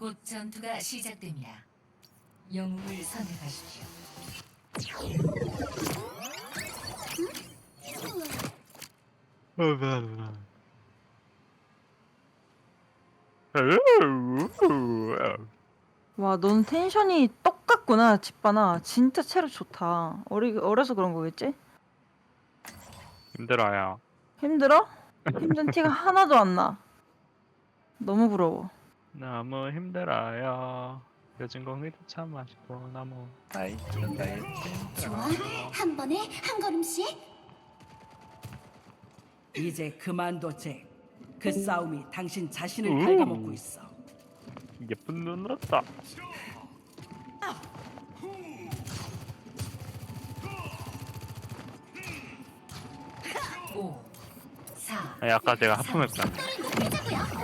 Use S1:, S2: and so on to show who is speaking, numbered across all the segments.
S1: 곧 전투가 시작됩니다. 영웅을 선택하십시오.
S2: 와, 넌 텐션이 똑같구나, 집바나. 진짜 체력 좋다. 어리, 어려서 그런 거겠지?
S3: 힘들어요.
S2: 힘들어? 힘든 티가 하나도 안 나. 너무 부러워.
S3: 너무 힘들어요. 요즘 공기도 참 맛있고 너무 파이팅 파이팅.
S4: 좋아. 한 번에 한 걸음씩.
S5: 이제 그만둬 잭. 그 싸움이 당신 자신을
S3: 음.
S5: 갉아먹고 있어.
S3: 예쁜 눈 왔다.
S1: 오, 사,
S3: 아니 아까 제가 하품했잖아.
S1: 일.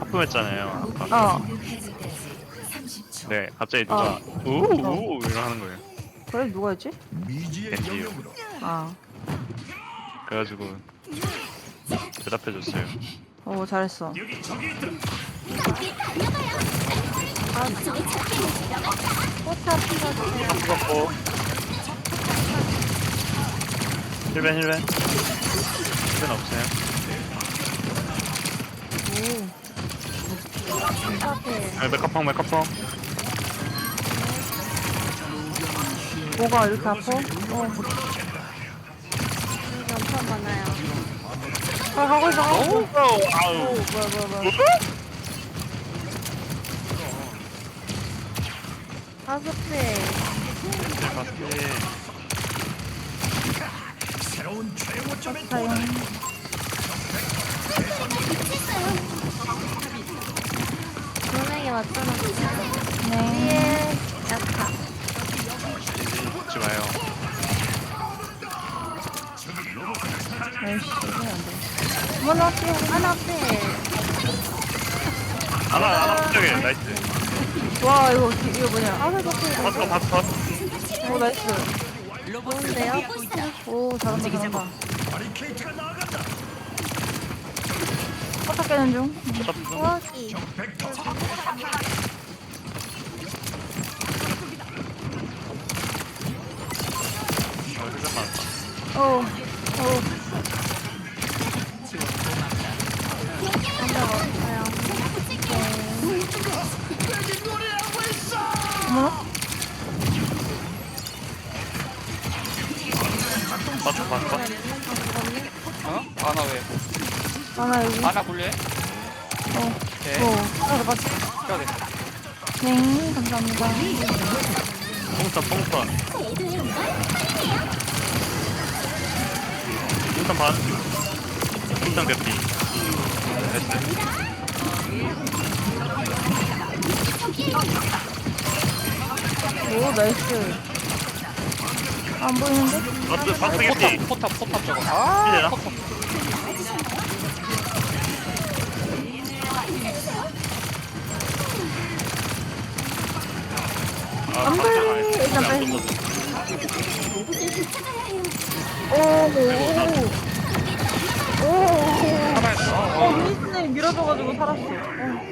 S3: 하품했잖아요. 아까.
S2: 어,
S1: 공격 해제까지 30초.
S3: 네, 갑자기 누가 우우 이러는 거예요.
S2: 그래, 누가 했지?
S3: 겐지요.
S2: 아,
S3: 그래가지고 대답해줬어요.
S2: 오, 잘했어.
S3: 하품 힐벤 힐벤 힐벤 없어요. 아, 메카펑 메카펑
S2: 뭐가 이렇게 아파? 어.
S6: 엄청 많아요.
S2: 아, 가고 있어, 가고 있어.
S3: 아우
S2: 오, 뭐야, 뭐야, 뭐야.
S6: 다섯 배.
S2: 다행.
S6: 분명히 맞잖아.
S2: 네.
S6: 뒤에 약하.
S3: 죽지 마요.
S2: 아이씨, 이건 안 돼. 어머나, 앞에.
S6: 하나 빼.
S3: 하나 하나 갑자기 나이스.
S2: 와, 이거, 이거 뭐냐.
S6: 다섯 개.
S3: 바스컷 바스컷.
S2: 오, 나이스.
S6: 좋은데요?
S2: 오, 잘한다, 잘한다. 포탑 깨는 중.
S6: 부엌이.
S3: 어,
S2: 하나 여기.
S7: 아나 굴래?
S2: 어,
S7: 네.
S2: 오. 하나 맞지?
S7: 껴야 돼.
S2: 네, 감사합니다.
S3: 뽕선 뽕선. 뽕선 반. 뽕선 개피. 나이스.
S2: 오, 나이스. 안 보이는데?
S3: 바스 개피.
S7: 포탑 포탑 포탑 저거.
S3: 아,
S2: 안 돼. 일단.
S3: 떴어.
S2: 오, 오, 오.
S7: 어,
S2: 미니스님 밀어줘가지고 살았어. 어,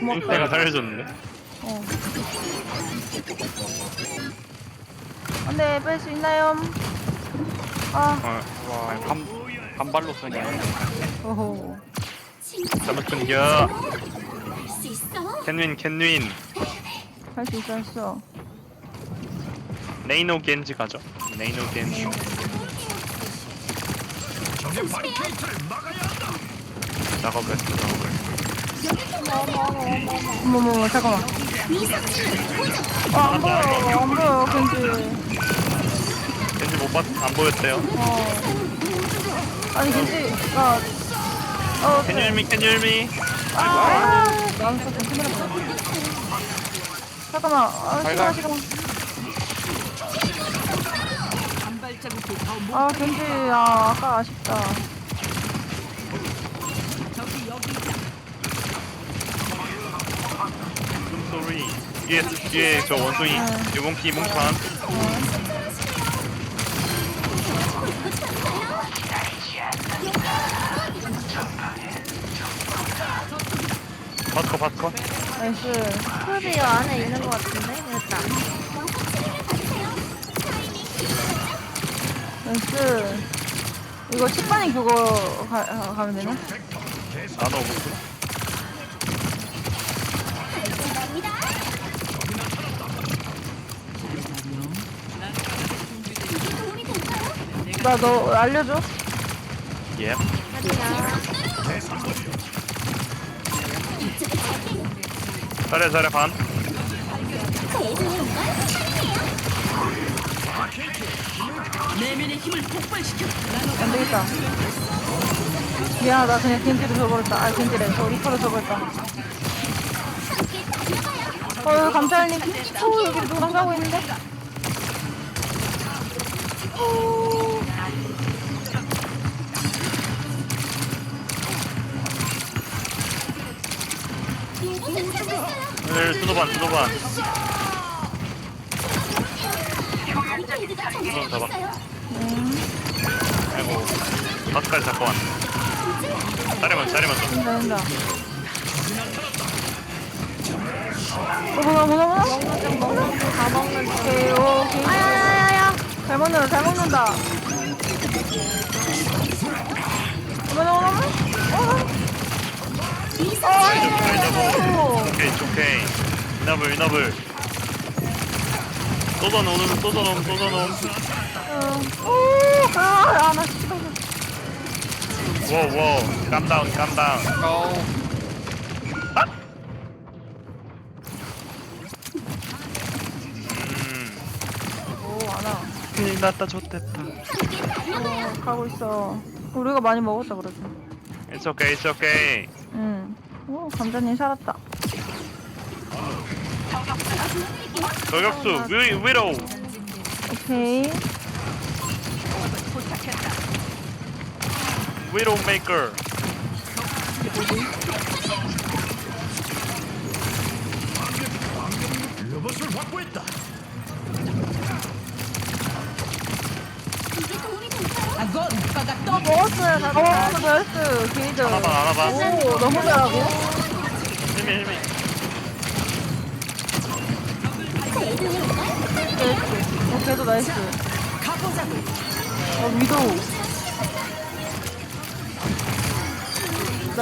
S3: 내가
S2: 고맙다.
S3: 살려줬는데.
S2: 어. 안 돼, 뺄 수 있나요? 아,
S3: 어,
S7: 와, 간 간발로 쓰냐.
S2: 오호.
S3: 잘못 끊겨.
S4: 할수 있어.
S3: 캔윈 캔윈.
S2: 할 수 있어, 할 수 있어.
S3: 네이노 겐지 가죠. 네이노 겐지. 작업을 했어, 작업을.
S2: 어머머머, 잠깐만. 아, 안 보여, 안 보여, 겐지.
S3: 겐지 못 봤, 안 보였대요.
S2: 어. 아니, 겐지가. 어,
S3: Can you hear me? Can you hear me?
S2: 아, 나는 또 카메라 보내. 잠깐만, 아. 시간.
S5: 한
S2: 아, 겐지, 아, 아까 아쉽다.
S5: 저기 여기 있다.
S3: 소리. 뒤에 뒤에 저 원숭이 유봉피 몽판. 바스커 바스커.
S2: 나이스.
S6: 클리어 안에 있는 것 같은데? 일단.
S2: 나이스. 이거 식반이 그거 가, 가- 가면 되나?
S3: 나눠 먹고.
S2: 나 너 알려줘.
S3: 예. 잘해 잘해 반.
S5: 내면의 힘을 폭발시켜.
S2: 안 되겠다. 미안하다. 그냥 겐지로 줘버렸다. 아, 겐지래. 저 리퍼로 줘버렸다. 어, 여기 감사할님. 오, 여기 누구랑 싸우고 있는데? 오.
S3: 오늘 수도반 수도반. 수도반 잡아. 마스까지 잡고 왔네. 자리만 자리만 좀.
S2: 된다, 된다. 어,
S6: 중, 먹는 중, 다 먹는
S2: 오케이.
S6: 아야야야야.
S2: 잘 먹는다, 잘 먹는다. 어머, 어머, 어머. 어. 어.
S3: 오케이 오케이. 이나블 이나블. 쏟아놓음 쏟아놓음 쏟아놓음.
S2: 어. 오, 아, 아, 나 진짜.
S3: 워우 워우. 깜다운 깜다운.
S7: 어.
S3: 음.
S2: 오, 안 와.
S3: 큰일 났다 좋댔다.
S2: 어, 가고 있어. 우리가 많이 먹었다 그러지.
S3: It's okay it's okay.
S2: 응. 오, 감자님 살았다.
S3: 저격수 위 위로우.
S2: 오케이.
S3: 위로우 메이커.
S5: 아건 오빠가 또
S2: 먹었어요, 다. 어, 나이스. 게이드.
S3: 하나반 하나반.
S2: 오, 너무 잘하고.
S3: 힘이 힘이.
S2: 나이스. 어, 걔도 나이스. 어, 위도우.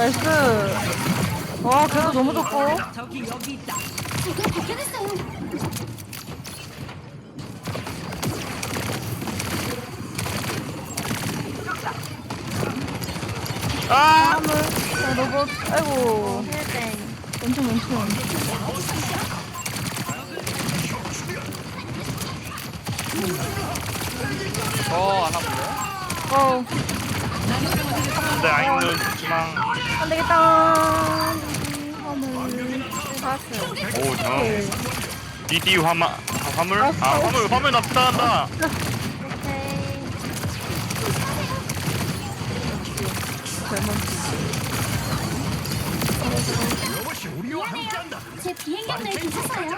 S2: 나이스. 와, 걔도 너무 좋고.
S5: 저기 여기 있다.
S4: 제가 발견했어요.
S3: 아!
S2: 자, 로봇. 아이고. 왼쪽, 왼쪽.
S7: 어, 안 아프네.
S2: 어,
S3: 근데 아이는 주망.
S2: 안 되겠다. 화물.
S6: 봤어.
S3: 오 저. DD 화마 화물? 아 화물 화물 납치당한다.
S6: 오케이.
S4: 제 비행경을 부셨어요.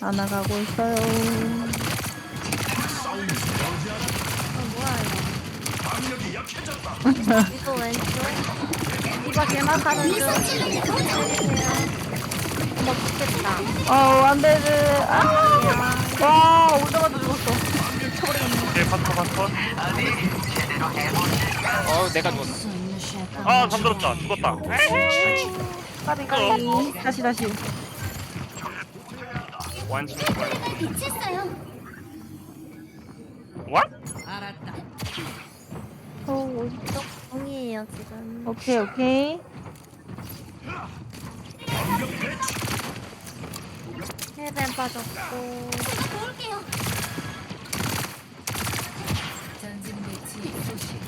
S2: 안 나가고 있어요.
S6: 이거 왼쪽. 이거 개만 가는 중. 너 붙겠다.
S2: 아우, 안 돼, 돼. 아! 와, 오자마자 죽었어.
S3: 오케이 파터 파터.
S7: 어, 내가 죽었어.
S3: 아 잠들었다 죽었다.
S2: 까비, 까비. 다시, 다시.
S3: 완전. What?
S5: 알았다.
S6: 저 오른쪽 공이에요, 지금.
S2: 오케이, 오케이.
S6: 힐뱅 빠졌고.
S4: 도울게요.
S1: 전진 배치 소식.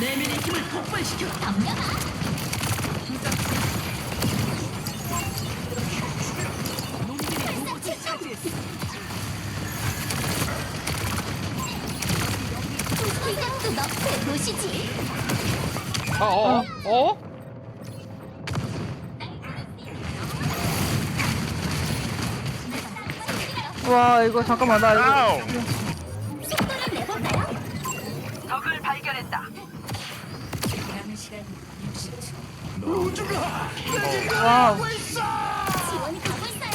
S5: 내면의 힘을 폭발시켜. 놈들이
S4: 너프의 도시지.
S7: 어, 어, 어? 어?
S2: 와, 이거 잠깐만, 나 이거.
S4: 속도를 내볼까요?
S5: 적을 발견했다.
S1: 남은
S2: 와우.
S4: 지원이 가고 있어요.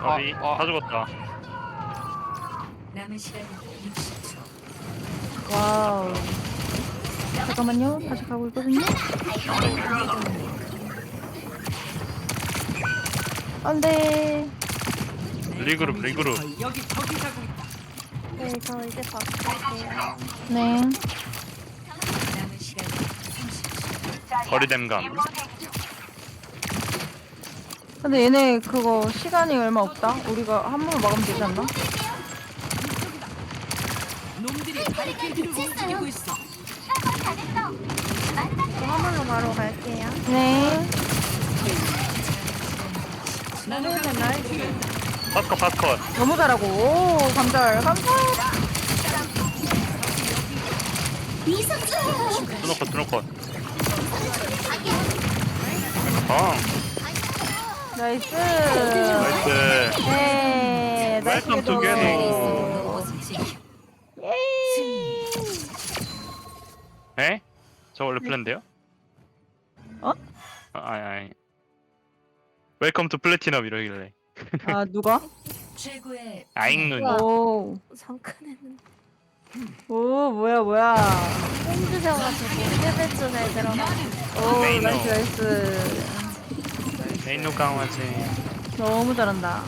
S7: 어, 어.
S3: 다 죽었다.
S1: 남은 시간 60초.
S2: 와우. 잠깐만요. 다시 가고 있거든요. 안 돼.
S3: 리그룹 리그룹.
S5: 여기 저기 가고 있다.
S6: 네, 저 이제 바꿀게요.
S2: 네.
S1: 30초.
S3: 거리댐감.
S2: 근데 얘네 그거 시간이 얼마 없다. 우리가 한 번만 막으면 되지 않나?
S5: 바리케이드를 움직이고 있어.
S6: 저 화물로 바로 갈게요.
S2: 네.
S6: 나는 날
S3: 파스컷 파스컷.
S2: 너무 잘하고. 오, 감절. 감절.
S4: 미석준.
S3: 투노컷 투노컷. 아
S2: 나이스.
S3: 나이스.
S2: 네. 나이스.
S3: Welcome together.
S1: 곳을 지켜.
S2: 예이.
S3: 에? 저 원래 플랜데요?
S2: 어?
S3: 아, 아니 아니. 웰컴 투 플래티넘 이러길래.
S2: 아, 누가?
S1: 최고의
S3: 아잉 눈이.
S2: 오.
S6: 잠깐 했는데.
S2: 오, 뭐야, 뭐야.
S6: 뽕 주셔가지고 세배쯤에 들어가.
S2: 오,
S3: 메인으로.
S2: 나이스, 나이스.
S3: 메인 노 강화지.
S2: 너무 잘한다.